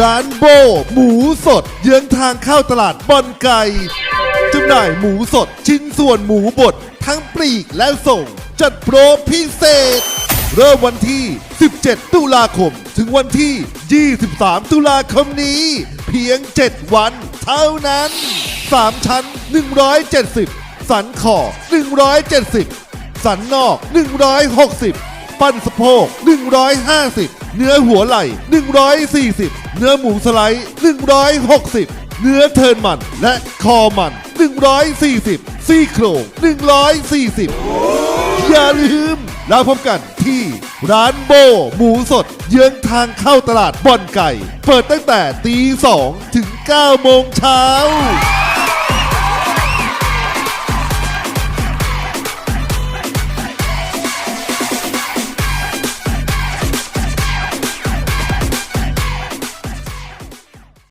ร้านโบ หมูสด เยื้องทางเข้าตลาดบอนไก่จำหน่ายหมูสด ชิ้นส่วนหมูบด ทั้งปลีกและส่ง จัดโปรพิเศษ เริ่มวันที่ 17 ตุลาคม ถึงวันที่ 23 ตุลาคมนี้ เพียง 7 วันเท่านั้น 3 ชั้น 170 สันคอ170 สันนอก 160 ปั้นสะโพก 150 เนื้อหัวไหล่ 140 เนื้อหมูสไลด์ 160 เนื้อเทิร์นมันและคอมัน 140 ซี่โครง140 อย่าลืมแล้วพบกันที่ร้านโบ หมูสด เยื้องทางเข้าตลาดบ่อนไก่ เปิดตั้งแต่ตี2ถึง9โมงเช้า